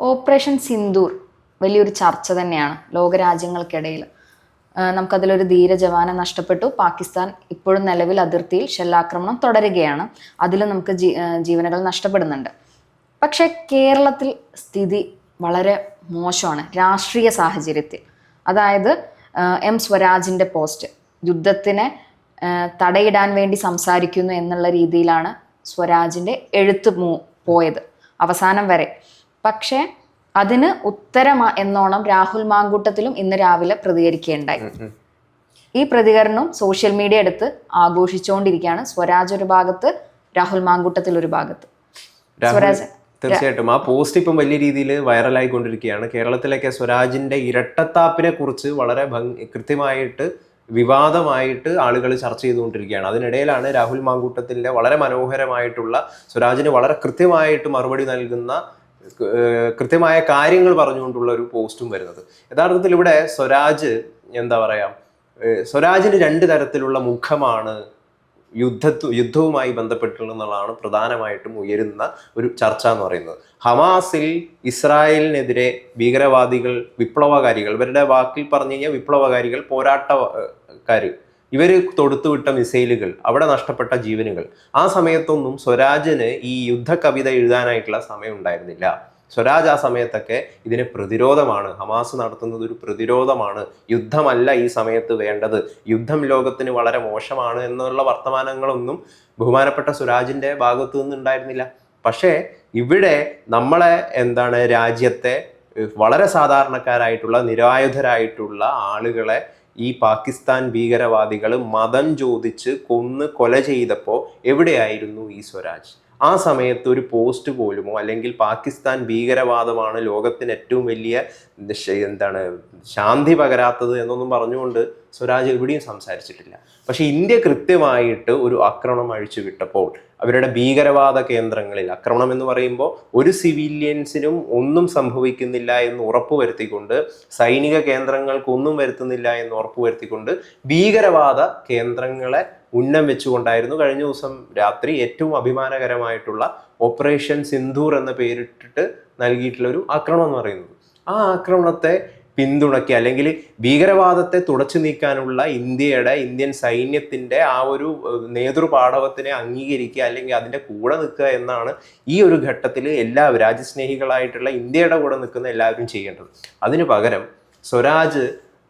Operation Sindoor വലിയൊരു ചർച്ച തന്നെയാണ് ലോകരാജ്യങ്ങൾക്കിടയിൽ. നമുക്കതിലൊരു ധീര ജവാനെ നഷ്ടപ്പെട്ടു. പാകിസ്ഥാൻ ഇപ്പോഴും നിലവിൽ അതിർത്തിയിൽ ഷെല്ലാക്രമണം തുടരുകയാണ്. അതിലും നമുക്ക് ജീവനകൾ നഷ്ടപ്പെടുന്നുണ്ട്. പക്ഷേ കേരളത്തിൽ സ്ഥിതി വളരെ മോശമാണ്. രാഷ്ട്രീയ സാഹചര്യത്തിൽ. അതായത് എം സ്വരാജിന്റെ പോസ്റ്റ് യുദ്ധത്തിനെ തടയിടാൻ വേണ്ടി സംസാരിക്കുന്നു എന്നുള്ള രീതിയിലാണ് സ്വരാജിന്റെ എഴുത്ത് പോയത്. അവസാനം വരെ പക്ഷേ അതിന് ഉത്തരം എന്നോണം രാഹുൽ മാങ്കൂട്ടത്തിലും ഇന്ന് രാവിലെ പ്രതികരിക്കുകയുണ്ടായി. ഈ പ്രതികരണം സോഷ്യൽ മീഡിയ എടുത്ത് ആഘോഷിച്ചുകൊണ്ടിരിക്കുകയാണ്. സ്വരാജ് ഒരു ഭാഗത്ത് രാഹുൽ മാങ്കൂട്ടത്തിൽ ഒരു ഭാഗത്ത്. സ്വരാജ് തീർച്ചയായിട്ടും ആ പോസ്റ്റ് ഇപ്പം വലിയ രീതിയിൽ വൈറലായിക്കൊണ്ടിരിക്കുകയാണ് കേരളത്തിലൊക്കെ സ്വരാജിന്റെ ഇരട്ടത്താപ്പിനെ കുറിച്ച് വളരെ ഭംഗി കൃത്യമായിട്ട് വിവാദമായിട്ട് ആളുകൾ ചർച്ച ചെയ്തുകൊണ്ടിരിക്കുകയാണ്. അതിനിടയിലാണ് രാഹുൽ മാങ്കൂട്ടത്തിന്റെ വളരെ മനോഹരമായിട്ടുള്ള സ്വരാജിന് വളരെ കൃത്യമായിട്ട് മറുപടി നൽകുന്ന കൃത്യമായ കാര്യങ്ങൾ പറഞ്ഞുകൊണ്ടുള്ള ഒരു പോസ്റ്റും വരുന്നത്. യഥാർത്ഥത്തിൽ ഇവിടെ സ്വരാജ് എന്താ പറയാ സ്വരാജിന് രണ്ട് തരത്തിലുള്ള മുഖമാണ് യുദ്ധത്തു യുദ്ധവുമായി ബന്ധപ്പെട്ടുള്ളതാണ് പ്രധാനമായിട്ടും ഉയരുന്ന ഒരു ചർച്ച എന്ന് പറയുന്നത്. ഹമാസിൽ ഇസ്രായേലിനെതിരെ ഭീകരവാദികൾ വിപ്ലവകാരികൾ ഇവരുടെ വാക്കിൽ പറഞ്ഞു കഴിഞ്ഞാൽ വിപ്ലവകാരികൾ പോരാട്ടക്കാര് ഇവർ തൊടുത്തുവിട്ട മിസൈലുകൾ അവിടെ നഷ്ടപ്പെട്ട ജീവനുകൾ. ആ സമയത്തൊന്നും സ്വരാജിന് ഈ യുദ്ധ കവിത എഴുതാനായിട്ടുള്ള സമയം ഉണ്ടായിരുന്നില്ല. സ്വരാജ് ആ സമയത്തൊക്കെ ഇതിന് പ്രതിരോധമാണ്. ഹമാസ് നടത്തുന്നത് ഒരു പ്രതിരോധമാണ്. യുദ്ധമല്ല ഈ സമയത്ത് വേണ്ടത്. യുദ്ധം ലോകത്തിന് വളരെ മോശമാണ് എന്നുള്ള വർത്തമാനങ്ങളൊന്നും ബഹുമാനപ്പെട്ട സ്വരാജിന്റെ ഭാഗത്തു നിന്നുണ്ടായിരുന്നില്ല. പക്ഷേ ഇവിടെ നമ്മളെ എന്താണ് രാജ്യത്തെ വളരെ സാധാരണക്കാരായിട്ടുള്ള നിരായുധരായിട്ടുള്ള ആളുകളെ ഈ പാകിസ്ഥാൻ ഭീകരവാദികൾ മതം ചോദിച്ച് കൊന്ന് കൊല ചെയ്തപ്പോൾ എവിടെയായിരുന്നു ഈ സ്വരാജ്? ആ സമയത്ത് ഒരു പോസ്റ്റ് പോലുമോ അല്ലെങ്കിൽ പാകിസ്ഥാൻ ഭീകരവാദമാണ് ലോകത്തിന് ഏറ്റവും വലിയ എന്താണ് ശാന്തി പകരാത്തത് എന്നൊന്നും പറഞ്ഞുകൊണ്ട് സ്വരാജ് എവിടെയും സംസാരിച്ചിട്ടില്ല. പക്ഷേ ഇന്ത്യ കൃത്യമായിട്ട് ഒരു ആക്രമണം അഴിച്ചു വിട്ടപ്പോൾ അവരുടെ ഭീകരവാദ കേന്ദ്രങ്ങളിൽ ആക്രമണം എന്ന് പറയുമ്പോൾ ഒരു സിവിലിയൻസിനും ഒന്നും സംഭവിക്കുന്നില്ല എന്ന് ഉറപ്പുവരുത്തിക്കൊണ്ട് സൈനിക കേന്ദ്രങ്ങൾക്കൊന്നും വരുത്തുന്നില്ല എന്ന് ഉറപ്പുവരുത്തിക്കൊണ്ട് ഭീകരവാദ കേന്ദ്രങ്ങളെ ഉന്നം വെച്ചുകൊണ്ടായിരുന്നു കഴിഞ്ഞ ദിവസം രാത്രി ഏറ്റവും അഭിമാനകരമായിട്ടുള്ള ഓപ്പറേഷൻ സിന്ധൂർ എന്ന പേരിട്ടിട്ട് നൽകിയിട്ടുള്ള ഒരു ആക്രമണം എന്ന് പറയുന്നത്. ആ ആക്രമണത്തെ പിന്തുണക്കി അല്ലെങ്കിൽ ഭീകരവാദത്തെ തുടച്ചു നീക്കാനുള്ള ഇന്ത്യയുടെ ഇന്ത്യൻ സൈന്യത്തിന്റെ ആ ഒരു നേതൃപാഠവത്തിനെ അംഗീകരിക്കുക അല്ലെങ്കിൽ അതിന്റെ കൂടെ നിൽക്കുക എന്നാണ് ഈ ഒരു ഘട്ടത്തിൽ എല്ലാ രാജ്യസ്നേഹികളായിട്ടുള്ള ഇന്ത്യയുടെ കൂടെ നിൽക്കുന്ന എല്ലാവരും ചെയ്യേണ്ടത്. അതിനു പകരം സ്വരാജ്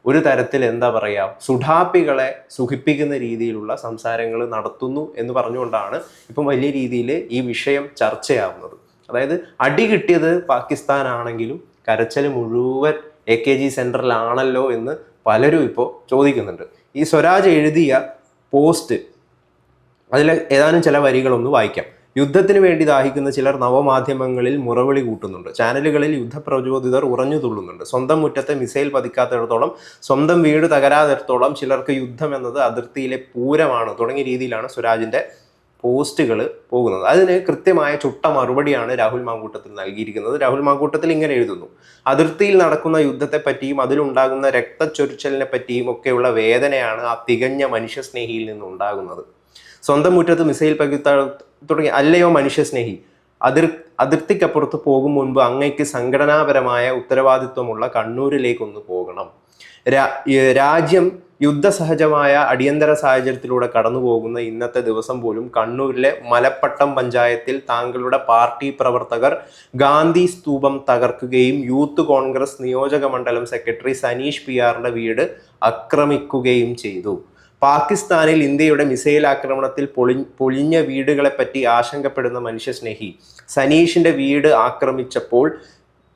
ഒരു തരത്തിൽ എന്താ പറയുക സുഡാപ്പികളെ സുഖിപ്പിക്കുന്ന രീതിയിലുള്ള സംസാരങ്ങൾ നടത്തുന്നു എന്ന് പറഞ്ഞുകൊണ്ടാണ് ഇപ്പം വലിയ രീതിയിൽ ഈ വിഷയം ചർച്ചയാവുന്നത്. അതായത് അടി കിട്ടിയത് പാകിസ്ഥാനാണെങ്കിലും കരച്ചൽ മുഴുവൻ എ കെ ജി സെന്ററിലാണല്ലോ എന്ന് പലരും ഇപ്പോൾ ചോദിക്കുന്നുണ്ട്. ഈ സ്വരാജ് എഴുതിയ പോസ്റ്റ് അതിൽ ഏതാനും ചില വരികളൊന്ന് വായിക്കാം. യുദ്ധത്തിന് വേണ്ടി ദാഹിക്കുന്ന ചിലർ നവമാധ്യമങ്ങളിൽ മുറവിളി കൂട്ടുന്നുണ്ട്. ചാനലുകളിൽ യുദ്ധപ്രചോദിതർ ഉറഞ്ഞു തുള്ളുന്നുണ്ട്. സ്വന്തം മുറ്റത്തെ മിസൈൽ പതിക്കാത്തിടത്തോളം സ്വന്തം വീട് തകരാതിടത്തോളം ചിലർക്ക് യുദ്ധം എന്നത് അതിർത്തിയിലെ പൂരമാണ് തുടങ്ങിയ രീതിയിലാണ് സ്വരാജിന്റെ പോസ്റ്റുകൾ പോകുന്നത്. അതിന് കൃത്യമായ ചുട്ട മറുപടിയാണ് രാഹുൽ മാങ്കൂട്ടത്തിൽ നൽകിയിരിക്കുന്നത്. രാഹുൽ മാങ്കൂട്ടത്തിൽ ഇങ്ങനെ എഴുതുന്നു. അതിർത്തിയിൽ നടക്കുന്ന യുദ്ധത്തെ പറ്റിയും അതിലുണ്ടാകുന്ന രക്തച്ചൊരിച്ചലിനെ പറ്റിയും ഒക്കെയുള്ള വേദനയാണ് ആ തികഞ്ഞ മനുഷ്യസ്നേഹിയിൽ നിന്നുണ്ടാകുന്നത് സ്വന്തം മുറ്റത്ത് മിസൈൽ പകിത്ത തുടങ്ങി അല്ലയോ മനുഷ്യസ്നേഹി? അതിർ അതിർത്തിക്കപ്പുറത്ത് പോകും മുൻപ് അങ്ങയ്ക്ക് സംഘടനാപരമായ ഉത്തരവാദിത്വമുള്ള കണ്ണൂരിലേക്കൊന്ന് പോകണം. രാജ്യം യുദ്ധസഹജമായ അടിയന്തര സാഹചര്യത്തിലൂടെ കടന്നു പോകുന്ന ഇന്നത്തെ ദിവസം പോലും കണ്ണൂരിലെ മലപ്പട്ടം പഞ്ചായത്തിൽ താങ്കളുടെ പാർട്ടി പ്രവർത്തകർ ഗാന്ധി സ്തൂപം തകർക്കുകയും യൂത്ത് കോൺഗ്രസ് നിയോജക മണ്ഡലം സെക്രട്ടറി സനീഷ് പി ആറിന്റെ വീട് ആക്രമിക്കുകയും ചെയ്തു. പാകിസ്ഥാനിൽ ഇന്ത്യയുടെ മിസൈൽ ആക്രമണത്തിൽ പൊളി പൊളിഞ്ഞ വീടുകളെ പറ്റി ആശങ്കപ്പെടുന്ന മനുഷ്യസ്നേഹി സനീഷിന്റെ വീട് ആക്രമിച്ചപ്പോൾ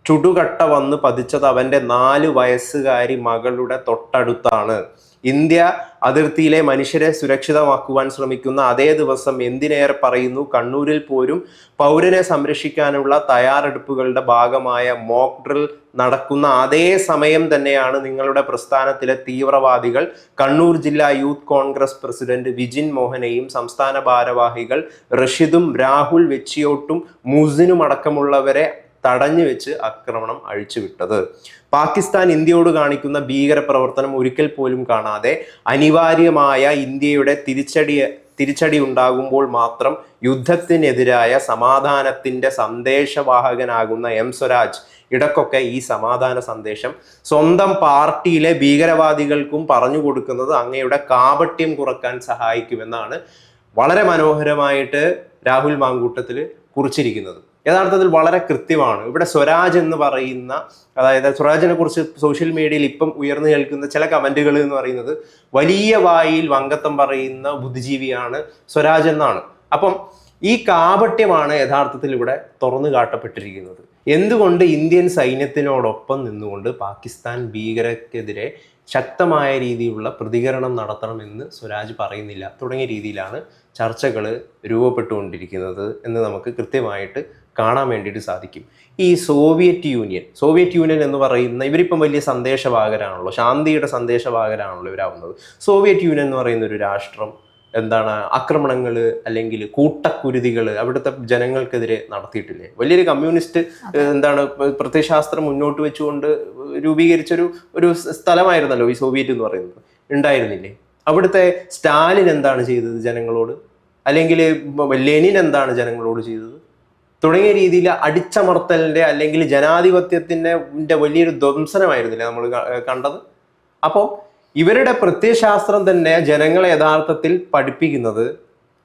ചുടുകട്ട വന്ന് പതിച്ചത് അവന്റെ നാല് വയസ്സുകാരി മകളുടെ തൊട്ടടുത്താണ്. ഇന്ത്യ അതിർത്തിയിലെ മനുഷ്യരെ സുരക്ഷിതമാക്കുവാൻ ശ്രമിക്കുന്ന അതേ ദിവസം എന്തിനേറെ പറയുന്നു? കണ്ണൂരിൽ പോലും പൗരനെ സംരക്ഷിക്കാനുള്ള തയ്യാറെടുപ്പുകളുടെ ഭാഗമായ മോക്ക് ഡ്രിൽ നടക്കുന്ന അതേ സമയം തന്നെയാണ് നിങ്ങളുടെ പ്രസ്ഥാനത്തിലെ തീവ്രവാദികൾ. കണ്ണൂർ ജില്ലാ യൂത്ത് കോൺഗ്രസ് പ്രസിഡന്റ് വിജിൻ മോഹനെയും സംസ്ഥാന ഭാരവാഹികൾ റഷീദും രാഹുൽ വെച്ചിയോട്ടും മുസിനും അടക്കമുള്ളവരെ തടഞ്ഞു വെച്ച് ആക്രമണം അഴിച്ചുവിട്ടത്. പാകിസ്ഥാൻ ഇന്ത്യയോട് കാണിക്കുന്ന ഭീകര പ്രവർത്തനം ഒരിക്കൽ പോലും കാണാതെ അനിവാര്യമായ ഇന്ത്യയുടെ തിരിച്ചടി തിരിച്ചടി ഉണ്ടാകുമ്പോൾ മാത്രം യുദ്ധത്തിനെതിരായ സമാധാനത്തിന്റെ സന്ദേശവാഹകനാകുന്ന എം സ്വരാജ് ഇടക്കൊക്കെ ഈ സമാധാന സന്ദേശം സ്വന്തം പാർട്ടിയിലെ ഭീകരവാദികൾക്കും പറഞ്ഞു കൊടുക്കുന്നത് അങ്ങയുടെ കാപട്യം കുറയ്ക്കാൻ സഹായിക്കുമെന്നാണ് വളരെ മനോഹരമായിട്ട് രാഹുൽ മാങ്കൂട്ടത്തിൽ കുറിച്ചിരിക്കുന്നത്. യഥാർത്ഥത്തിൽ വളരെ കൃത്യമാണ്. ഇവിടെ സ്വരാജ് എന്ന് പറയുന്ന അതായത് സ്വരാജിനെ കുറിച്ച് സോഷ്യൽ മീഡിയയിൽ ഇപ്പം ഉയർന്നു കേൾക്കുന്ന ചില കമന്റുകൾ എന്ന് പറയുന്നത് വലിയ വായിൽ വങ്കത്തം പറയുന്ന ബുദ്ധിജീവിയാണ് സ്വരാജ് എന്നാണ്. അപ്പം ഈ കാപട്യമാണ് യഥാർത്ഥത്തിൽ ഇവിടെ തുറന്നു കാട്ടപ്പെട്ടിരിക്കുന്നത്. എന്തുകൊണ്ട് ഇന്ത്യൻ സൈന്യത്തിനോടൊപ്പം നിന്നുകൊണ്ട് പാകിസ്ഥാൻ ഭീകരക്കെതിരെ ശക്തമായ രീതിയിലുള്ള പ്രതികരണം നടത്തണമെന്ന് സ്വരാജ് പറയുന്നില്ല. തുടങ്ങിയ രീതിയിലാണ് ചർച്ചകൾ രൂപപ്പെട്ടുകൊണ്ടിരിക്കുന്നത് എന്ന് നമുക്ക് കൃത്യമായിട്ട് കാണാൻ വേണ്ടിയിട്ട് സാധിക്കും. ഈ സോവിയറ്റ് യൂണിയൻ സോവിയറ്റ് യൂണിയൻ എന്ന് പറയുന്ന ഇവരിപ്പം വലിയ സന്ദേശവാഹകരാണല്ലോ ശാന്തിയുടെ സന്ദേശവാഹകരാണല്ലോ ഇവരാവുന്നത്. സോവിയറ്റ് യൂണിയൻ എന്ന് പറയുന്ന ഒരു രാഷ്ട്രം എന്താണ് ആക്രമണങ്ങൾ അല്ലെങ്കിൽ കൂട്ടക്കുരുതികൾ അവിടുത്തെ ജനങ്ങൾക്കെതിരെ നടത്തിയിട്ടില്ലേ? വലിയൊരു കമ്മ്യൂണിസ്റ്റ് എന്താണ് പ്രത്യയശാസ്ത്രം മുന്നോട്ട് വെച്ചുകൊണ്ട് രൂപീകരിച്ചൊരു ഒരു സ്ഥലമായിരുന്നല്ലോ ഈ സോവിയറ്റ് എന്ന് പറയുന്നത്. ഉണ്ടായിരുന്നില്ലേ? അവിടുത്തെ സ്റ്റാലിൻ എന്താണ് ചെയ്തത് ജനങ്ങളോട്? അല്ലെങ്കിൽ ലെനിൻ എന്താണ് ജനങ്ങളോട് ചെയ്തത്? തുടങ്ങിയ രീതിയിൽ അടിച്ചമർത്തലിന്റെ അല്ലെങ്കിൽ ജനാധിപത്യത്തിന്റെ വലിയൊരു ധ്വംസനമായിരുന്നില്ലേ നമ്മൾ കണ്ടത്? അപ്പോൾ ഇവരുടെ പ്രത്യയശാസ്ത്രം തന്നെ ജനങ്ങളെ യഥാർത്ഥത്തിൽ പഠിപ്പിക്കുന്നത്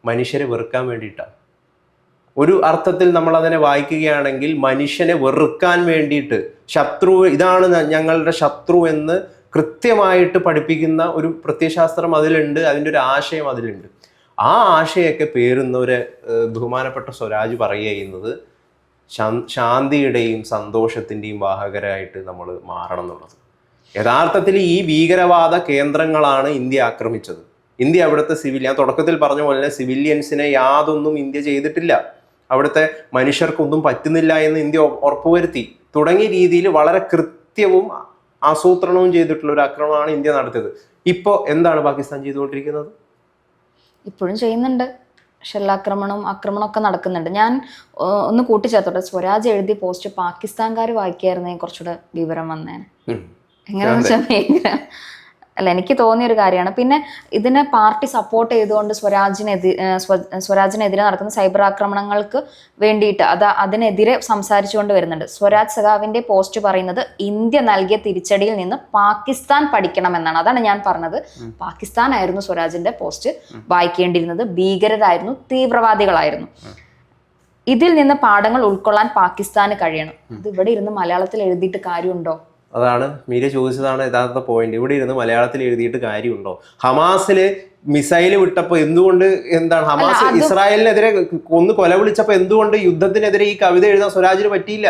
മനുഷ്യരെ വെറുക്കാൻ വേണ്ടിയിട്ടാണ് ഒരു അർത്ഥത്തിൽ നമ്മൾ അതിനെ വായിക്കുകയാണെങ്കിൽ മനുഷ്യനെ വെറുക്കാൻ വേണ്ടിയിട്ട് ശത്രു ഇതാണ് ഞങ്ങളുടെ ശത്രു എന്ന് കൃത്യമായിട്ട് പഠിപ്പിക്കുന്ന ഒരു പ്രത്യയശാസ്ത്രം അതിലുണ്ട് അതിന്റെ ഒരു ആശയം അതിലുണ്ട്. ആ ആശയൊക്കെ പേരുന്നവരെ ബഹുമാനപ്പെട്ട സ്വരാജ് പറയുക ചെയ്യുന്നത് ശാന്തിയുടെയും സന്തോഷത്തിന്റെയും വാഹകരായിട്ട് നമ്മൾ മാറണം എന്നുള്ളത്. യഥാർത്ഥത്തിൽ ഈ ഭീകരവാദ കേന്ദ്രങ്ങളാണ് ഇന്ത്യ ആക്രമിച്ചത്. ഇന്ത്യ അവിടുത്തെ സിവിൽ ഞാൻ തുടക്കത്തിൽ പറഞ്ഞ പോലെ സിവിലിയൻസിനെ യാതൊന്നും ഇന്ത്യ ചെയ്തിട്ടില്ല. അവിടുത്തെ മനുഷ്യർക്കൊന്നും പറ്റുന്നില്ല എന്ന് ഇന്ത്യ ഉറപ്പുവരുത്തി. തുടങ്ങിയ രീതിയിൽ വളരെ കൃത്യവും ആസൂത്രണവും ചെയ്തിട്ടുള്ള ഒരു ആക്രമണമാണ് ഇന്ത്യ നടത്തിയത്. ഇപ്പോൾ എന്താണ് പാകിസ്ഥാൻ ചെയ്തുകൊണ്ടിരിക്കുന്നത്? ഇപ്പോഴും ചെയ്യുന്നുണ്ട്. ഷെല്ലാക്രമണം ആക്രമണമൊക്കെ നടക്കുന്നുണ്ട്. ഞാൻ ഒന്ന് കൂട്ടിച്ചേർത്തോട്ടെ. സ്വരാജ് എഴുതിയ പോസ്റ്റ് പാകിസ്ഥാൻകാർ വായിക്കായിരുന്നെങ്കിൽ കുറച്ചുകൂടെ വിവരം വന്നേനെ. എങ്ങനെയാണെന്ന് വെച്ചാൽ ഭയങ്കര അല്ല എനിക്ക് തോന്നിയ ഒരു കാര്യമാണ്. പിന്നെ ഇതിനെ പാർട്ടി സപ്പോർട്ട് ചെയ്തുകൊണ്ട് സ്വരാജിനെതിരെ സ്വരാജിനെതിരെ നടക്കുന്ന സൈബർ ആക്രമണങ്ങൾക്ക് വേണ്ടിയിട്ട് അത് അതിനെതിരെ സംസാരിച്ചുകൊണ്ട് വരുന്നുണ്ട്. സ്വരാജ് സഖാവിന്റെ പോസ്റ്റ് പറയുന്നത് ഇന്ത്യ നൽകിയ തിരിച്ചടിയിൽ നിന്ന് പാകിസ്ഥാൻ പഠിക്കണമെന്നാണ്. അതാണ് ഞാൻ പറഞ്ഞത്. പാകിസ്ഥാൻ ആയിരുന്നു സ്വരാജിന്റെ പോസ്റ്റ് വായിക്കേണ്ടിയിരുന്നത്. ഭീകരരായിരുന്നു തീവ്രവാദികളായിരുന്നു. ഇതിൽ നിന്ന് പാഠങ്ങൾ ഉൾക്കൊള്ളാൻ പാകിസ്ഥാന് കഴിയണം. ഇത് ഇവിടെ ഇരുന്ന് മലയാളത്തിൽ എഴുതിയിട്ട് കാര്യമുണ്ടോ? അതാണ് മീര ചോദിച്ചതാണ് യഥാർത്ഥ പോയിന്റ് ഇവിടെ ഇരുന്ന് മലയാളത്തിൽ എഴുതിയിട്ട് കാര്യമുണ്ടോ? ഹമാസിൽ മിസൈൽ വിട്ടപ്പോ എന്തുകൊണ്ട് എന്താണ്? ഹമാസ് ഇസ്രായേലിനെതിരെ ഒന്ന് കൊല വിളിച്ചപ്പോ എന്തുകൊണ്ട് യുദ്ധത്തിനെതിരെ ഈ കവിത എഴുതാൻ സ്വരാജിന് പറ്റിയില്ല?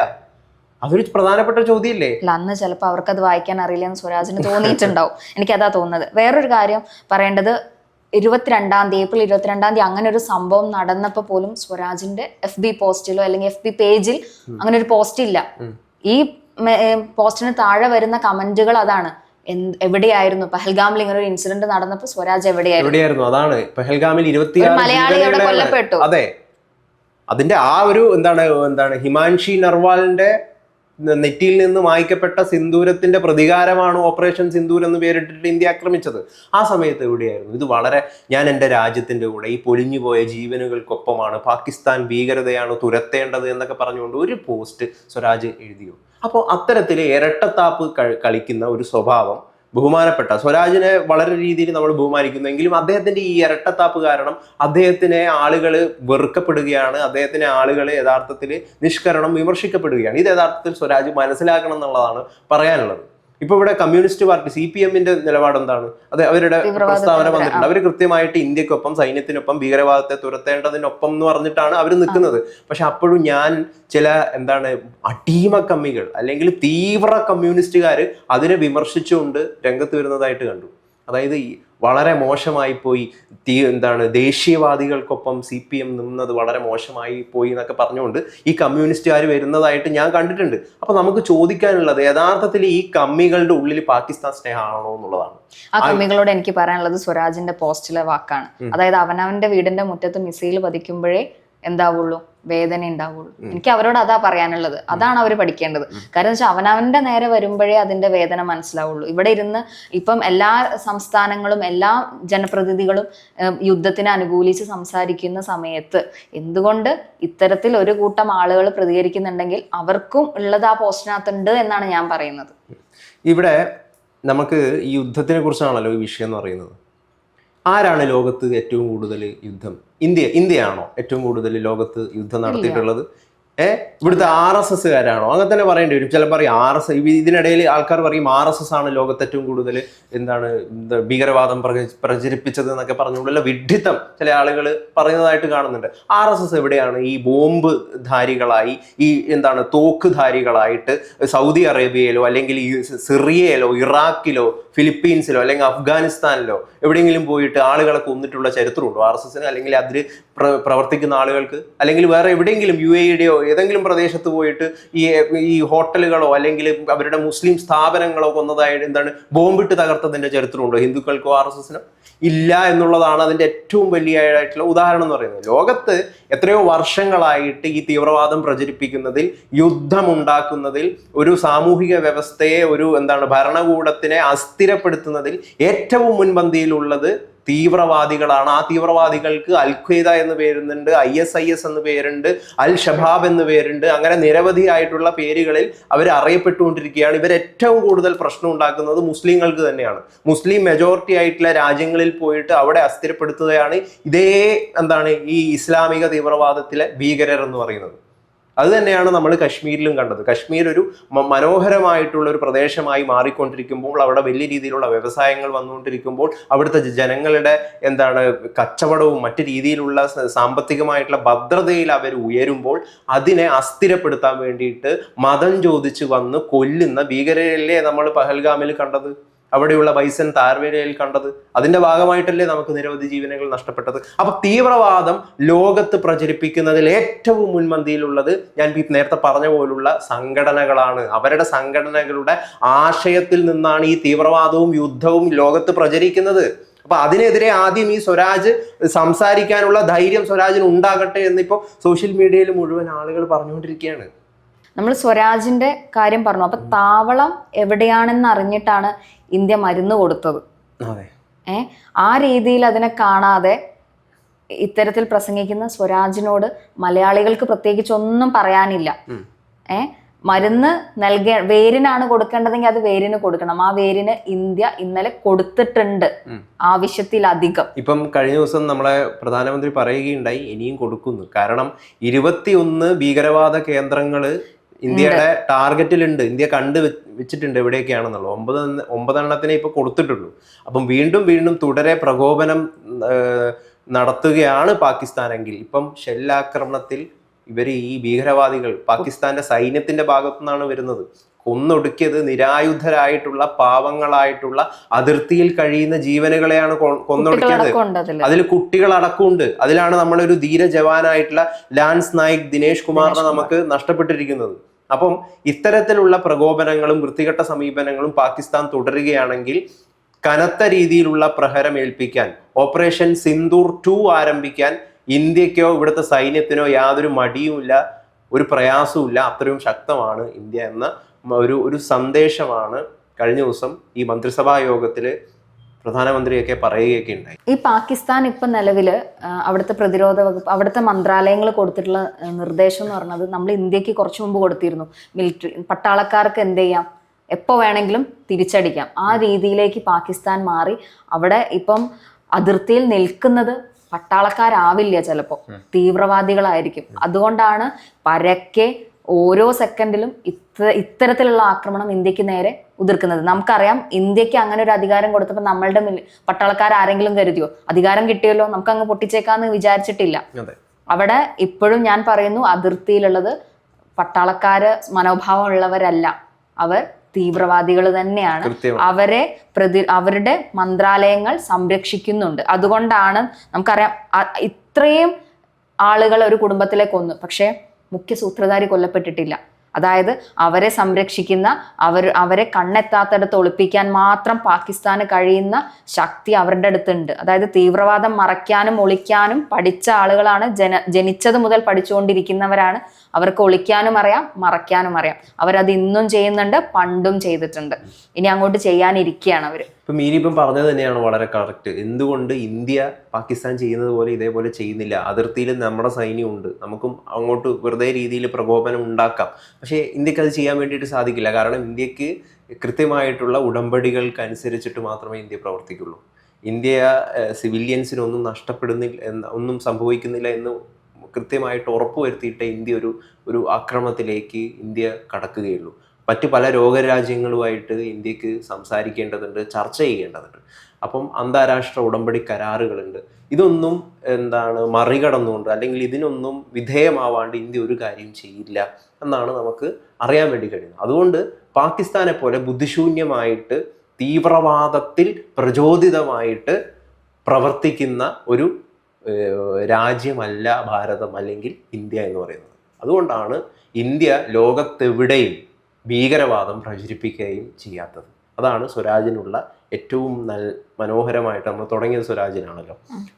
അതൊരു പ്രധാനപ്പെട്ട ചോദ്യമില്ലേ അല്ല അന്ന് അവർക്ക് അത് വായിക്കാൻ അറിയില്ല എന്ന് സ്വരാജിന് തോന്നിയിട്ടുണ്ടാവും. എനിക്കതാ തോന്നുന്നത്. വേറൊരു കാര്യം പറയേണ്ടത് ഇരുപത്തിരണ്ടാം തീയതി ഏപ്രിൽ ഇരുപത്തിരണ്ടാം തീയതി അങ്ങനെ ഒരു സംഭവം നടന്നപ്പോൾ പോലും സ്വരാജിന്റെ എഫ് ബി പോസ്റ്റിലോ അല്ലെങ്കിൽ എഫ് ബി പേജിൽ അങ്ങനെ ഒരു പോസ്റ്റ് ഇല്ല. ഈ പോസ്റ്റിന് താഴെ വരുന്ന കമന്റുകൾ അതാണ്. എവിടെയായിരുന്നു? പഹൽഗാമിൽ ഇങ്ങനെ ഒരു ഇൻസിഡന്റ് നടന്നപ്പോൾ സ്വരാജ് എവിടെയായിരുന്നു? അതാണ്. പെഹൽഗാമിൽ മലയാളി അവിടെ കൊല്ലപ്പെട്ടു. അതെ. അതിന്റെ ആ ഒരു എന്താണ് എന്താണ് ഹിമാൻഷി നർവാളിന്റെ നെറ്റിയിൽ നിന്ന് മായ്ക്കപ്പെട്ട സിന്ദൂരത്തിന്റെ പ്രതികാരമാണ് ഓപ്പറേഷൻ സിന്ദൂർ എന്ന് പേരിട്ടിട്ട് ഇന്ത്യ ആക്രമിച്ചത്. ആ സമയത്ത് എവിടെയായിരുന്നു? ഇത് വളരെ ഞാൻ എന്റെ രാജ്യത്തിന്റെ കൂടെ ഈ പൊലിഞ്ഞുപോയ ജീവനുകൾക്കൊപ്പമാണ് പാകിസ്ഥാൻ ഭീകരതയാണ് തുരത്തേണ്ടത് എന്നൊക്കെ പറഞ്ഞുകൊണ്ട് ഒരു പോസ്റ്റ് സ്വരാജ് എഴുതിയോ? അപ്പോൾ അത്തരത്തിൽ ഇരട്ടത്താപ്പ് കളിക്കുന്ന ഒരു സ്വഭാവം ബഹുമാനപ്പെട്ട സ്വരാജിനെ വളരെ രീതിയിൽ നമ്മൾ ബഹുമാനിക്കുന്നെങ്കിലും അദ്ദേഹത്തിന്റെ ഈ ഇരട്ടത്താപ്പ് കാരണം അദ്ദേഹത്തിനെ ആളുകൾ വെറുക്കപ്പെടുകയാണ്. അദ്ദേഹത്തിനെ ആളുകൾ യഥാർത്ഥത്തിൽ നിഷ്കരണം വിമർശിക്കപ്പെടുകയാണ്. ഇത് യഥാർത്ഥത്തിൽ സ്വരാജ് മനസ്സിലാക്കണം എന്നുള്ളതാണ് പറയാനുള്ളത്. ഇപ്പൊ ഇവിടെ കമ്മ്യൂണിസ്റ്റ് പാർട്ടി സി പി എമ്മിന്റെ നിലപാട് എന്താണ് അതെ അവരുടെ പ്രസ്താവന വന്നിട്ടുണ്ട്. അവർ കൃത്യമായിട്ട് ഇന്ത്യക്കൊപ്പം സൈന്യത്തിനൊപ്പം ഭീകരവാദത്തെ തുരത്തേണ്ടതിനൊപ്പം എന്ന് പറഞ്ഞിട്ടാണ് അവർ നിൽക്കുന്നത്. പക്ഷെ അപ്പോഴും ഞാൻ ചില എന്താണ് അടീമ കമ്മികൾ അല്ലെങ്കിൽ തീവ്ര കമ്മ്യൂണിസ്റ്റുകാർ അതിനെ വിമർശിച്ചുകൊണ്ട് രംഗത്ത് വരുന്നതായിട്ട് കണ്ടു. അതായത് വളരെ മോശമായി പോയി തീ എന്താണ് ദേശീയവാദികൾക്കൊപ്പം സി പി എം നിന്നത് വളരെ മോശമായി പോയി എന്നൊക്കെ പറഞ്ഞുകൊണ്ട് ഈ കമ്മ്യൂണിസ്റ്റുകാർ വരുന്നതായിട്ട് ഞാൻ കണ്ടിട്ടുണ്ട്. അപ്പൊ നമുക്ക് ചോദിക്കാനുള്ളത് യഥാർത്ഥത്തിൽ ഈ കമ്മികളുടെ ഉള്ളിൽ പാകിസ്ഥാൻ സ്നേഹമാണോ എന്നുള്ളതാണ്. ആ കമ്മികളോട് എനിക്ക് പറയാനുള്ളത് സ്വരാജിന്റെ പോസ്റ്റിലെ വാക്കാണ്. അതായത് അവനവന്റെ വീടിന്റെ മുറ്റത്ത് മിസൈൽ പതിക്കുമ്പോഴേ എന്താവുള്ളൂ? വേദന ഉണ്ടാവുള്ളൂ. എനിക്ക് അവരോട് അതാ പറയാനുള്ളത്. അതാണ് അവർ പഠിക്കേണ്ടത്. കാരണം വെച്ചാൽ അവനവന്റെ നേരെ വരുമ്പോഴേ അതിന്റെ വേദന മനസ്സിലാവുള്ളൂ. ഇവിടെ ഇരുന്ന് ഇപ്പം എല്ലാ സംസ്ഥാനങ്ങളും എല്ലാ ജനപ്രതിനിധികളും യുദ്ധത്തിന് അനുകൂലിച്ച് സംസാരിക്കുന്ന സമയത്ത് എന്തുകൊണ്ട് ഇത്തരത്തിൽ ഒരു കൂട്ടം ആളുകൾ പ്രതികരിക്കുന്നുണ്ടെങ്കിൽ അവർക്കും ഉള്ളത് ആ പോസ്റ്റിനകത്തുണ്ട് എന്നാണ് ഞാൻ പറയുന്നത്. ഇവിടെ നമുക്ക് ഈ യുദ്ധത്തിനെ കുറിച്ചാണല്ലോ ഈ വിഷയം എന്ന് പറയുന്നത്. ആരാണ് ലോകത്ത് ഏറ്റവും കൂടുതൽ യുദ്ധം? ഇന്ത്യ ഇന്ത്യയാണോ ഏറ്റവും കൂടുതൽ ലോകത്ത് യുദ്ധം നടത്തിയിട്ടുള്ളത്? ഏ? ഇവിടുത്തെ ആർ എസ് എസ്സുകാരാണോ? അങ്ങനെ തന്നെ പറയേണ്ടി വരും. ചിലപ്പോൾ പറയും ആർ എസ് ഇതിനിടയിൽ ആൾക്കാർ പറയും ആർ എസ് എസ് ആണ് ലോകത്ത് ഏറ്റവും കൂടുതൽ എന്താണ് എന്താ ഭീകരവാദം പ്രച- പ്രചരിപ്പിച്ചത് എന്നൊക്കെ പറഞ്ഞുകൊണ്ടുള്ള വിഡ്ഢിത്തം ചില ആളുകൾ പറയുന്നതായിട്ട് കാണുന്നുണ്ട്. ആർ എസ് എസ് എവിടെയാണ് ഈ ബോംബ് ധാരികളായി ഈ എന്താണ് തോക്കുധാരികളായിട്ട് സൗദി അറേബ്യയിലോ അല്ലെങ്കിൽ സിറിയയിലോ ഇറാഖിലോ ഫിലിപ്പീൻസിലോ അല്ലെങ്കിൽ അഫ്ഗാനിസ്ഥാനിലോ എവിടെയെങ്കിലും പോയിട്ട് ആളുകളെ കൊന്നിട്ടുള്ള ചരിത്രമുണ്ടോ ആർ എസ് എസിന് അല്ലെങ്കിൽ അതിൽ പ്രവർത്തിക്കുന്ന ആളുകൾക്ക്? അല്ലെങ്കിൽ വേറെ എവിടെയെങ്കിലും യു എയുടെയോ ഏതെങ്കിലും പ്രദേശത്ത് പോയിട്ട് ഈ ഈ ഹോട്ടലുകളോ അല്ലെങ്കിൽ അവരുടെ മുസ്ലിം സ്ഥാപനങ്ങളോ കൊന്നതായിട്ട് എന്താണ് ബോംബിട്ട് തകർത്തതിന്റെ ചരിത്രമുണ്ടോ? ഹിന്ദുക്കൾക്കോ ആർ എസ് എസിനോ? ഇല്ല എന്നുള്ളതാണ് അതിന്റെ ഏറ്റവും വലിയതായിട്ടുള്ള ഉദാഹരണം എന്ന് പറയുന്നത്. ലോകത്ത് എത്രയോ വർഷങ്ങളായിട്ട് ഈ തീവ്രവാദം പ്രചരിപ്പിക്കുന്നതിൽ യുദ്ധമുണ്ടാക്കുന്നതിൽ ഒരു സാമൂഹിക വ്യവസ്ഥയെ ഒരു എന്താണ് ഭരണകൂടത്തിനെ അസ്ഥിരപ്പെടുത്തുന്നതിൽ ഏറ്റവും മുൻപന്തിയിലുള്ളത് തീവ്രവാദികളാണ്. ആ തീവ്രവാദികൾക്ക് അൽ ഖ്വയ്ദ എന്ന് പേരുന്നുണ്ട് ഐ എസ് ഐ എസ് എന്ന് പേരുണ്ട് അൽ ഷബാബ് എന്ന് പേരുണ്ട്. അങ്ങനെ നിരവധിയായിട്ടുള്ള പേരുകളിൽ അവർ അറിയപ്പെട്ടുകൊണ്ടിരിക്കുകയാണ്. ഇവർ ഏറ്റവും കൂടുതൽ പ്രശ്നം ഉണ്ടാക്കുന്നത് മുസ്ലിങ്ങൾക്ക് തന്നെയാണ്. മുസ്ലിം മെജോറിറ്റി ആയിട്ടുള്ള രാജ്യങ്ങളിൽ പോയിട്ട് അവിടെ അസ്ഥിരപ്പെടുത്തുകയാണ് ഇതേ എന്താണ് ഈ ഇസ്ലാമിക തീവ്രവാദത്തിലെ ഭീകരർ എന്ന് പറയുന്നത്. അത് തന്നെയാണ് നമ്മൾ കശ്മീരിലും കണ്ടത്. കശ്മീർ ഒരു മനോഹരമായിട്ടുള്ള ഒരു പ്രദേശമായി മാറിക്കൊണ്ടിരിക്കുമ്പോൾ അവിടെ വലിയ രീതിയിലുള്ള വ്യവസായങ്ങൾ വന്നുകൊണ്ടിരിക്കുമ്പോൾ അവിടുത്തെ ജനങ്ങളുടെ എന്താണ് കച്ചവടവും മറ്റു രീതിയിലുള്ള സാമ്പത്തികമായിട്ടുള്ള ഭദ്രതയിൽ അവർ ഉയരുമ്പോൾ അതിനെ അസ്ഥിരപ്പെടുത്താൻ വേണ്ടിയിട്ട് മതം ചോദിച്ച് വന്ന് കൊല്ലുന്ന ഭീകരരല്ലേ നമ്മൾ പഹൽഗാമിൽ കണ്ടത്? അവിടെയുള്ള ബൈസൻ താർവേലയിൽ കണ്ടത്. അതിന്റെ ഭാഗമായിട്ടല്ലേ നമുക്ക് നിരവധി ജീവനുകൾ നഷ്ടപ്പെട്ടത്. അപ്പൊ തീവ്രവാദം ലോകത്ത് പ്രചരിപ്പിക്കുന്നതിൽ ഏറ്റവും മുൻപന്തിയിലുള്ളത് ഞാൻ നേരത്തെ പറഞ്ഞ പോലുള്ള സംഘടനകളാണ്. അവരുടെ സംഘടനകളുടെ ആശയത്തിൽ നിന്നാണ് ഈ തീവ്രവാദവും യുദ്ധവും ലോകത്ത് പ്രചരിക്കുന്നത്. അപ്പൊ അതിനെതിരെ ആദ്യം ഈ സ്വരാജ് സംസാരിക്കാനുള്ള ധൈര്യം സ്വരാജിന് ഉണ്ടാകട്ടെ എന്നിപ്പോ സോഷ്യൽ മീഡിയയിൽ മുഴുവൻ ആളുകൾ പറഞ്ഞുകൊണ്ടിരിക്കുകയാണ്. നമ്മൾ സ്വരാജിന്റെ കാര്യം പറഞ്ഞു. അപ്പൊ താവളം എവിടെയാണെന്ന് അറിഞ്ഞിട്ടാണ് ഇന്ത്യ മരുന്ന് കൊടുത്തത്. ഏ? ആ രീതിയിൽ അതിനെ കാണാതെ ഇത്തരത്തിൽ പ്രസംഗിക്കുന്ന സ്വരാജിനോട് മലയാളികൾക്ക് പ്രത്യേകിച്ച് ഒന്നും പറയാനില്ല. ഏ? മരുന്ന് നൽകേ വേരിനാണ് കൊടുക്കേണ്ടതെങ്കിൽ അത് വേരിന് കൊടുക്കണം. ആ വേരിന് ഇന്ത്യ ഇന്നലെ കൊടുത്തിട്ടുണ്ട്. ആവശ്യത്തിൽ ആവശ്യത്തിലധികം. ഇപ്പം കഴിഞ്ഞ ദിവസം നമ്മളെ പ്രധാനമന്ത്രി പറയുകയുണ്ടായി ഇനിയും കൊടുക്കുന്നു. കാരണം ഇരുപത്തിയൊന്ന് ഭീകരവാദ കേന്ദ്രങ്ങൾ ഇന്ത്യയുടെ ടാർഗറ്റിലുണ്ട്. ഇന്ത്യ കണ്ടു വെച്ചിട്ടുണ്ട് എവിടെയൊക്കെയാണെന്നുള്ളത്. ഒമ്പത് ഒമ്പതെണ്ണത്തിനെ ഇപ്പൊ കൊടുത്തിട്ടുള്ളൂ. അപ്പം വീണ്ടും വീണ്ടും തുടരെ പ്രകോപനം നടത്തുകയാണ് പാകിസ്ഥാനെങ്കിൽ. ഇപ്പം ഷെല്ലാക്രമണത്തിൽ ഇവർ ഈ ഭീകരവാദികൾ പാകിസ്ഥാന്റെ സൈന്യത്തിന്റെ ഭാഗത്തു നിന്നാണ് വരുന്നത്. കൊന്നൊടുക്കിയത് നിരായുധരായിട്ടുള്ള പാവങ്ങളായിട്ടുള്ള അതിർത്തിയിൽ കഴിയുന്ന ജീവനുകളെയാണ് കൊന്നൊടുക്കിയത്. അതിൽ കുട്ടികളടക്കമുണ്ട്. അതിലാണ് നമ്മളൊരു ധീര ജവാനായിട്ടുള്ള ലാൻസ് നായിക് ദിനേഷ് കുമാറിനെ നമുക്ക് നഷ്ടപ്പെട്ടിരിക്കുന്നത്. അപ്പം ഇത്തരത്തിലുള്ള പ്രകോപനങ്ങളും വൃത്തികെട്ട സമീപനങ്ങളും പാകിസ്ഥാൻ തുടരുകയാണെങ്കിൽ കനത്ത രീതിയിലുള്ള പ്രഹരം ഏൽപ്പിക്കാൻ ഓപ്പറേഷൻ സിന്ദൂർ ടു ആരംഭിക്കാൻ ഇന്ത്യക്കോ ഇവിടുത്തെ സൈന്യത്തിനോ യാതൊരു മടിയുമില്ല ഒരു പ്രയാസവുമില്ല. അത്രയും ശക്തമാണ് ഇന്ത്യ എന്ന ഒരു ഒരു സന്ദേശമാണ് കഴിഞ്ഞ ദിവസം ഈ മന്ത്രിസഭാ യോഗത്തിൽ പ്രധാനമന്ത്രിയൊക്കെ പറയുകയൊക്കെ ഉണ്ടായി. ഈ പാകിസ്ഥാൻ ഇപ്പം നിലവിൽ ആ, അവിടുത്തെ പ്രതിരോധ വകുപ്പ് അവിടുത്തെ മന്ത്രാലയങ്ങൾ കൊടുത്തിട്ടുള്ള നിർദ്ദേശം എന്ന് പറഞ്ഞത് നമ്മൾ ഇന്ത്യയ്ക്ക് കുറച്ചു മുമ്പ് കൊടുത്തിരുന്നു. മിലിറ്ററി പട്ടാളക്കാർക്ക് എന്ത് ചെയ്യാം? എപ്പോൾ വേണമെങ്കിലും തിരിച്ചടിക്കാം. ആ രീതിയിലേക്ക് പാകിസ്ഥാൻ മാറി. അവിടെ ഇപ്പം അതിർത്തിയിൽ നിൽക്കുന്നത് പട്ടാളക്കാരാവില്ല ചിലപ്പോൾ തീവ്രവാദികളായിരിക്കും. അതുകൊണ്ടാണ് പരക്കെ ഓരോ സെക്കൻഡിലും ഇത്തരത്തിലുള്ള ആക്രമണം ഇന്ത്യയ്ക്ക് നേരെ ഉതിർക്കുന്നത്. നമുക്കറിയാം ഇന്ത്യയ്ക്ക് അങ്ങനെ ഒരു അധികാരം കൊടുത്തപ്പോൾ നമ്മളുടെ പട്ടാളക്കാർ ആരെങ്കിലും കരുതിയോ? അധികാരം കിട്ടിയല്ലോ നമുക്ക് അങ്ങ് പൊട്ടിച്ചേക്കാന്ന് വിചാരിച്ചിട്ടില്ല. അവിടെ ഇപ്പോഴും ഞാൻ പറയുന്നു അതിർത്തിയിലുള്ളത് പട്ടാളക്കാര് മനോഭാവമുള്ളവരല്ല. അവർ തീവ്രവാദികൾ തന്നെയാണ്. അവരെ പ്രതി അവരുടെ മന്ത്രാലയങ്ങൾ സംരക്ഷിക്കുന്നുണ്ട്. അതുകൊണ്ടാണ് നമുക്കറിയാം ഇത്രയും ആളുകൾ ഒരു കുടുംബത്തിലെ കൊന്നു. പക്ഷേ മുഖ്യ സൂത്രധാരി കൊല്ലപ്പെട്ടിട്ടില്ല. അതായത് അവരെ സംരക്ഷിക്കുന്ന അവർ അവരെ കണ്ണെത്താത്തടത്ത് ഒളിപ്പിക്കാൻ മാത്രം പാകിസ്ഥാന് കഴിയുന്ന ശക്തി അവരുടെ അടുത്തുണ്ട്. അതായത് തീവ്രവാദം മറയ്ക്കാനും ഒളിക്കാനും പഠിച്ച ആളുകളാണ് ജന ജനിച്ചത് മുതൽ പഠിച്ചുകൊണ്ടിരിക്കുന്നവരാണ്. അവർക്ക് ഒളിക്കാനും അറിയാം മറയ്ക്കാനും അറിയാം. അവരത് ഇന്നും ചെയ്യുന്നുണ്ട് പണ്ടും ചെയ്തിട്ടുണ്ട്. ഇനി അങ്ങോട്ട് ചെയ്യാനിരിക്കുകയാണ് അവർ ഇപ്പൊ മീനി ഇപ്പം പറഞ്ഞത് തന്നെയാണ് വളരെ കറക്റ്റ് എന്തുകൊണ്ട് ഇന്ത്യ പാകിസ്ഥാൻ ചെയ്യുന്നത് പോലെ ഇതേപോലെ ചെയ്യുന്നില്ല? അതിർത്തിയിൽ നമ്മുടെ സൈന്യമുണ്ട് നമുക്കും അങ്ങോട്ട് വെറുതെ രീതിയിൽ പ്രകോപനം ഉണ്ടാക്കാം. പക്ഷേ ഇന്ത്യയ്ക്ക് അത് ചെയ്യാൻ വേണ്ടിയിട്ട് സാധിക്കില്ല. കാരണം ഇന്ത്യയ്ക്ക് കൃത്യമായിട്ടുള്ള ഉടമ്പടികൾക്ക് അനുസരിച്ചിട്ട് മാത്രമേ ഇന്ത്യ പ്രവർത്തിക്കുള്ളൂ. ഇന്ത്യ സിവിലിയൻസിനൊന്നും നഷ്ടപ്പെടുന്നില്ല എന്ന് ഒന്നും സംഭവിക്കുന്നില്ല എന്ന് കൃത്യമായിട്ട് ഉറപ്പുവരുത്തിയിട്ട് ഇന്ത്യ ഒരു ഒരു ആക്രമണത്തിലേക്ക് ഇന്ത്യ കടക്കുകയുള്ളൂ. മറ്റു പല രോഗരാജ്യങ്ങളുമായിട്ട് ഇന്ത്യയ്ക്ക് സംസാരിക്കേണ്ടതുണ്ട് ചർച്ച ചെയ്യേണ്ടതുണ്ട്. അപ്പം അന്താരാഷ്ട്ര ഉടമ്പടി കരാറുകളുണ്ട്. ഇതൊന്നും എന്താണ് മറികടന്നുകൊണ്ട് അല്ലെങ്കിൽ ഇതിനൊന്നും വിധേയമാവാണ്ട് ഇന്ത്യ ഒരു കാര്യം ചെയ്യില്ല എന്നാണ് നമുക്ക് അറിയാൻ വേണ്ടി കഴിയുന്നത്. അതുകൊണ്ട് പാകിസ്ഥാനെ പോലെ ബുദ്ധിശൂന്യമായിട്ട് തീവ്രവാദത്തിൽ പ്രചോദിതമായിട്ട് പ്രവർത്തിക്കുന്ന ഒരു രാജ്യമല്ല ഭാരതം അല്ലെങ്കിൽ ഇന്ത്യ എന്ന് പറയുന്നത്. അതുകൊണ്ടാണ് ഇന്ത്യ ലോകത്തെവിടെയും ഭീകരവാദം പ്രചരിപ്പിക്കുകയും ചെയ്യാത്തത്. അതാണ് സ്വരാജിനുള്ള ഏറ്റവും നല്ല മനോഹരമായിട്ട് നമ്മൾ തുടങ്ങിയത് സ്വരാജിനാണല്ലോ.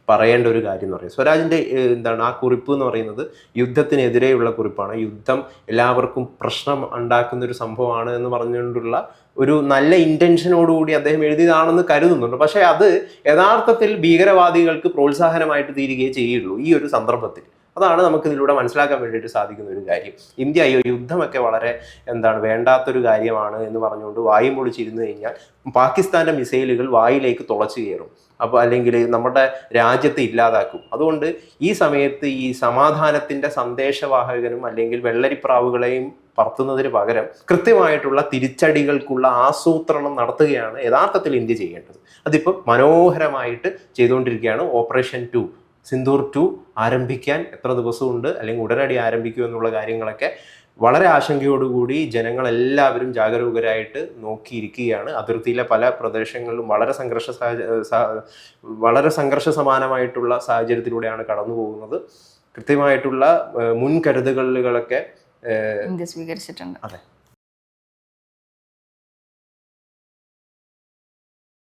പറയേണ്ട ഒരു കാര്യം എന്ന് പറയുന്നത്. സ്വരാജിന്റെ എന്താണ് ആ കുറിപ്പ് എന്ന് പറയുന്നത് യുദ്ധത്തിനെതിരെയുള്ള കുറിപ്പാണ്. യുദ്ധം എല്ലാവർക്കും പ്രശ്നം ഉണ്ടാക്കുന്ന ഒരു സംഭവമാണ് എന്ന് പറഞ്ഞുകൊണ്ടുള്ള ഒരു നല്ല ഇന്റൻഷനോടുകൂടി അദ്ദേഹം എഴുതിയതാണെന്ന് കരുതുന്നുണ്ട്. പക്ഷേ അത് യഥാർത്ഥത്തിൽ ഭീകരവാദികൾക്ക് പ്രോത്സാഹനമായിട്ട് തീരുകയേ ചെയ്യുള്ളൂ ഈ ഒരു സന്ദർഭത്തിൽ. അതാണ് നമുക്ക് ഇതിലൂടെ മനസ്സിലാക്കാൻ വേണ്ടിയിട്ട് സാധിക്കുന്ന ഒരു കാര്യം. ഇന്ത്യ അയ്യോ യുദ്ധമൊക്കെ വളരെ എന്താണ് വേണ്ടാത്തൊരു കാര്യമാണ് എന്ന് പറഞ്ഞുകൊണ്ട് വായും പൊളിച്ചിരുന്നു കഴിഞ്ഞാൽ പാകിസ്ഥാന്റെ മിസൈലുകൾ വായിലേക്ക് തുളച്ചു കയറും. അപ്പോൾ അല്ലെങ്കിൽ നമ്മുടെ രാജ്യത്തെ ഇല്ലാതാക്കും. അതുകൊണ്ട് ഈ സമയത്ത് ഈ സമാധാനത്തിന്റെ സന്ദേശവാഹകനും അല്ലെങ്കിൽ വെള്ളരിപ്രാവുകളെയും പറത്തുന്നതിന് പകരം കൃത്യമായിട്ടുള്ള തിരിച്ചടികൾക്കുള്ള ആസൂത്രണം നടത്തുകയാണ് യഥാർത്ഥത്തിൽ ഇന്ത്യ ചെയ്യേണ്ടത്. അതിപ്പോൾ മനോഹരമായിട്ട് ചെയ്തുകൊണ്ടിരിക്കുകയാണ് ഓപ്പറേഷൻ ടു. സിന്ദൂർ ടു ആരംഭിക്കാൻ എത്ര ദിവസമുണ്ട്? അല്ലെങ്കിൽ ഉടനടി ആരംഭിക്കും എന്നുള്ള കാര്യങ്ങളൊക്കെ വളരെ ആശങ്കയോടുകൂടി ജനങ്ങളെല്ലാവരും ജാഗരൂകരായിട്ട് നോക്കിയിരിക്കുകയാണ്. അതിർത്തിയിലെ പല പ്രദേശങ്ങളിലും വളരെ സംഘർഷ വളരെ സംഘർഷ സമാനമായിട്ടുള്ള സാഹചര്യത്തിലൂടെയാണ് കടന്നു പോകുന്നത് കൃത്യമായിട്ടുള്ള മുൻകരുതലുകളൊക്കെ സ്വീകരിച്ചിട്ടുണ്ട്. അതെ.